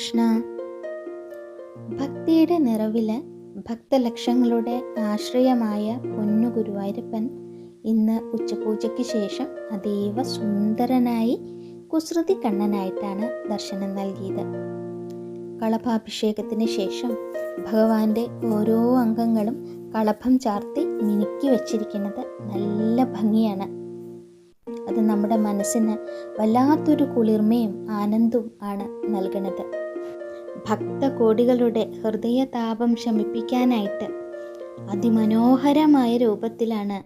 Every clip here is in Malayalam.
കൃഷ്ണ. ഭക്തിയുടെ നിറവിൽ ഭക്തലക്ഷങ്ങളുടെ ആശ്രയമായ പൊന്നു ഗുരുവായൂരപ്പൻ ഇന്ന് ഉച്ചപൂജയ്ക്ക് ശേഷം അതീവ സുന്ദരനായി കുസൃതി കണ്ണനായിട്ടാണ് ദർശനം നൽകിയത്. കളഭാഭിഷേകത്തിന് ശേഷം ഭഗവാന്റെ ഓരോ അംഗങ്ങളും കളഭം ചാർത്തി മിനുക്കി വച്ചിരിക്കുന്നത് നല്ല ഭംഗിയാണ്. അത് നമ്മുടെ മനസ്സിന് വല്ലാത്തൊരു കുളിർമയും ആനന്ദവും ആണ് നൽകുന്നത് ഭക്തകോടികളുടെ ഹൃദയതാപം ശമിപ്പിക്കാനായിട്ട് അതിമനോഹരമായ രൂപത്തിലാണ്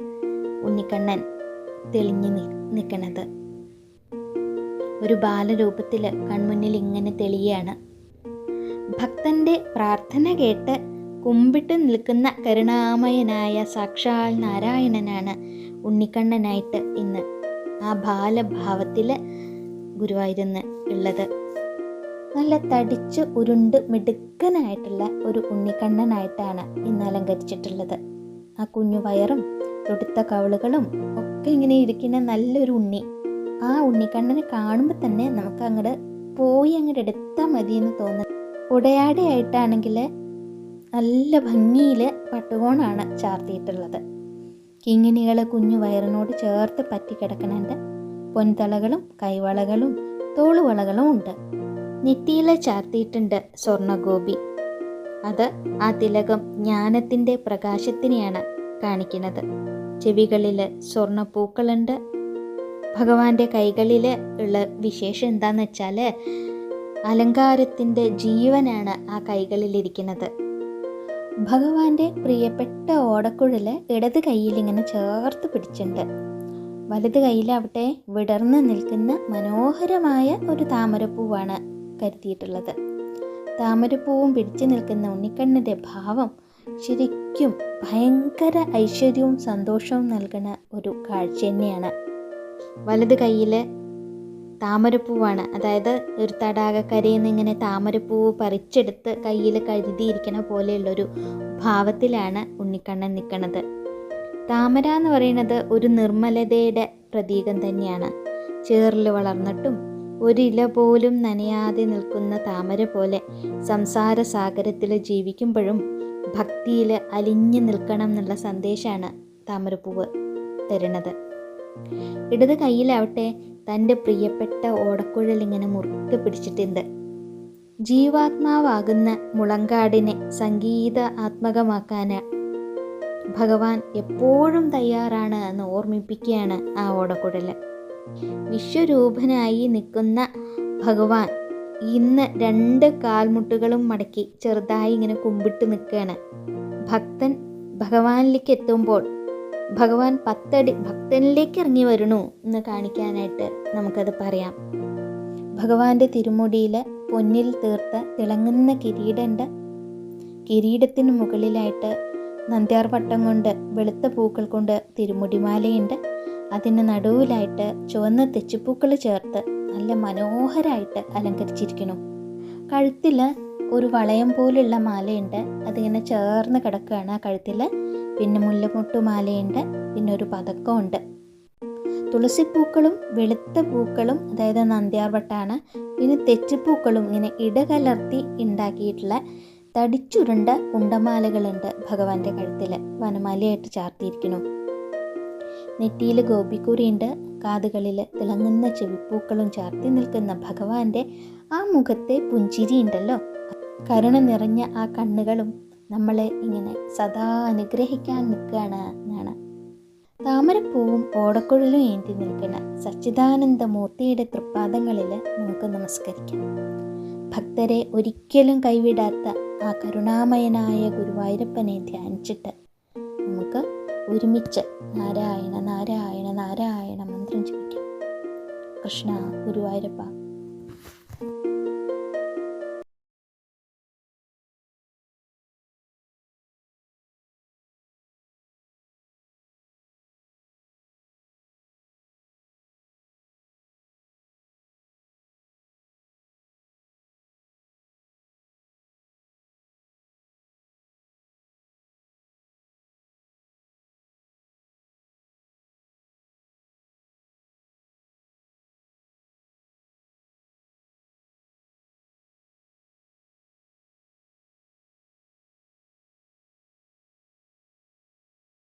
ഉണ്ണിക്കണ്ണൻ തെളിഞ്ഞു നിൽക്കുന്നത്. ഒരു ബാലരൂപത്തിൽ കൺമുന്നിൽ ഇങ്ങനെ തെളിയാണ് ഭക്തന്റെ പ്രാർത്ഥന കേട്ട് കുമ്പിട്ട് നിൽക്കുന്ന കരുണാമയനായ സാക്ഷാൽ നാരായണനാണ് ഉണ്ണിക്കണ്ണനായിട്ട് ഇന്ന് ആ ബാലഭാവത്തിൽ ഗുരുവായിരുന്നു ഉള്ളത്. നല്ല തടിച്ച് ഉരുണ്ട് മിടുക്കനായിട്ടുള്ള ഒരു ഉണ്ണിക്കണ്ണനായിട്ടാണ് ഇന്ന് അലങ്കരിച്ചിട്ടുള്ളത്. ആ കുഞ്ഞു വയറും തൊടുത്ത കവളുകളും ഒക്കെ ഇങ്ങനെ ഇരിക്കുന്ന നല്ലൊരു ഉണ്ണി. ആ ഉണ്ണിക്കണ്ണനെ കാണുമ്പോൾ തന്നെ നമുക്ക് അങ്ങോട്ട് പോയി അങ്ങോട്ട് എടുത്താൽ മതി എന്ന് തോന്നുന്നു. ഉടയാടയായിട്ടാണെങ്കിൽ നല്ല ഭംഗിയിൽ പട്ടുകോണാണ് ചാർത്തിയിട്ടുള്ളത്. കിങ്ങിനികൾ കുഞ്ഞു വയറിനോട് ചേർത്ത് പറ്റിക്കിടക്കുന്നുണ്ട്. പൊൻതളകളും കൈവളകളും തോളുവളകളും ഉണ്ട്. നെറ്റിയിൽ ചാർത്തിയിട്ടുണ്ട് സ്വർണഗോപി. അത് ആ തിലകം ജ്ഞാനത്തിന്റെ പ്രകാശത്തിനെയാണ് കാണിക്കുന്നത്. ചെവികളിൽ സ്വർണപ്പൂക്കളുണ്ട് ഭഗവാന്റെ കൈകളിൽ ഉള്ള വിശേഷം എന്താന്ന് വെച്ചാൽ അലങ്കാരത്തിന്റെ ജീവനാണ് ആ കൈകളിലിരിക്കുന്നത്. ഭഗവാന്റെ പ്രിയപ്പെട്ട ഓടക്കുഴൽ ഇടത് കൈയിൽ ഇങ്ങനെ ചേർത്ത് പിടിച്ചിട്ടുണ്ട്. വലത് കയ്യിലവിടെ വിടർന്ന് നിൽക്കുന്ന മനോഹരമായ ഒരു താമരപ്പൂവാണ് കരുതിയിട്ടുള്ളത്. താമരപ്പൂവും പിടിച്ചു നിൽക്കുന്ന ഉണ്ണിക്കണ്ണിന്റെ ഭാവം ശരിക്കും ഭയങ്കര ഐശ്വര്യവും സന്തോഷവും നൽകുന്ന ഒരു കാഴ്ച തന്നെയാണ്. വലത് കയ്യിൽ താമരപ്പൂവാണ്. അതായത് ഒരു തടാകക്കരയിൽ നിന്ന് ഇങ്ങനെ താമരപ്പൂവ് പറിച്ചെടുത്ത് കയ്യിൽ കരുതിയിരിക്കണ പോലെയുള്ളൊരു ഭാവത്തിലാണ് ഉണ്ണിക്കണ്ണൻ നിൽക്കുന്നത്. താമര എന്ന് പറയുന്നത് ഒരു നിർമ്മലതയുടെ പ്രതീകം തന്നെയാണ്. ചേറിൽ വളർന്നിട്ടും ഒരില പോലും നനയാതെ നിൽക്കുന്ന താമര പോലെ സംസാര സാഗരത്തിൽ ജീവിക്കുമ്പോഴും ഭക്തിയിൽ അലിഞ്ഞു നിൽക്കണം എന്നുള്ള സന്ദേശമാണ് താമരപ്പൂവ് തരുന്നത്. ഇടത് കയ്യിലാവട്ടെ തന്റെ പ്രിയപ്പെട്ട ഓടക്കുഴൽ ഇങ്ങനെ മുറുക്കെ പിടിച്ചിട്ടുണ്ട്. ജീവാത്മാവാകുന്ന മുളങ്കാടിനെ സംഗീത ആത്മകമാക്കാന് ഭഗവാൻ എപ്പോഴും തയ്യാറാണ് എന്ന് ഓർമ്മിപ്പിക്കുകയാണ് ആ ഓടക്കുഴൽ വിശ്വരൂപനായി നിൽക്കുന്ന ഭഗവാൻ ഇന്ന് രണ്ട് കാൽമുട്ടുകളും മടക്കി ചെറുതായി ഇങ്ങനെ കുമ്പിട്ട് നിൽക്കുകയാണ്. ഭക്തൻ ഭഗവാനിലേക്ക് എത്തുമ്പോൾ ഭഗവാൻ പത്തടി ഭക്തനിലേക്ക് ഇറങ്ങി വരണു എന്ന് കാണിക്കാനായിട്ട് നമുക്കത് പറയാം. ഭഗവാന്റെ തിരുമുടിയിലെ പൊന്നിൽ തീർത്ത തിളങ്ങുന്ന കിരീടമുണ്ട് കിരീടത്തിന് മുകളിലായിട്ട് നന്ദ്യാർവട്ടം കൊണ്ട് വെളുത്ത പൂക്കൾ കൊണ്ട് തിരുമുടിമാലയുണ്ട്. അതിന് നടുവിലായിട്ട് ചുവന്ന തെച്ചിപ്പൂക്കൾ ചേർത്ത് നല്ല മനോഹരായിട്ട് അലങ്കരിച്ചിരിക്കുന്നു. കഴുത്തിൽ ഒരു വളയം പോലുള്ള മാലയുണ്ട്. അതിങ്ങനെ ചേർന്ന് കിടക്കുകയാണ് ആ കഴുത്തിൽ പിന്നെ മുല്ലമുട്ടു മാലയുണ്ട്. പിന്നെ ഒരു പതക്കമുണ്ട്. തുളസിപ്പൂക്കളും വെളുത്ത പൂക്കളും അതായത് നന്ദ്യാർവട്ടാണ് പിന്നെ തെച്ചിപ്പൂക്കളും ഇങ്ങനെ ഇടകലർത്തി ഉണ്ടാക്കിയിട്ടുള്ള തടിച്ചുരുണ്ട കുണ്ടമാലകളുണ്ട് ഭഗവാന്റെ കഴുത്തിൽ വനമാലയായിട്ട് ചാർത്തിയിരിക്കുന്നു. നെറ്റിയിൽ ഗോപിക്കുറിയുണ്ട് കാതുകളിൽ തിളങ്ങുന്ന ചെവിപ്പൂക്കളും ചാർത്തി നിൽക്കുന്ന ഭഗവാന്റെ ആ മുഖത്തെ പുഞ്ചിരിയുണ്ടല്ലോ. കരുണ നിറഞ്ഞ ആ കണ്ണുകളും നമ്മളെ ഇങ്ങനെ സദാ അനുഗ്രഹിക്കാൻ നിൽക്കുകയാണ് എന്നാണ്. താമരപ്പൂവും ഓടക്കുഴലും ഏന്തി നിൽക്കുന്ന സച്ചിദാനന്ദ മൂർത്തിയുടെ തൃപ്പാദങ്ങളിൽ നമുക്ക് നമസ്കരിക്കാം. ഭക്തരെ ഒരിക്കലും കൈവിടാത്ത ആ കരുണാമയനായ ഗുരുവായൂരപ്പനെ ധ്യാനിച്ചിട്ട് നമുക്ക് ഒരുമിച്ച് നാരായണ നാരായണ നാരായണ മന്ത്രം ജപിക്കാം കൃഷ്ണ ഗുരുവായൂരപ്പ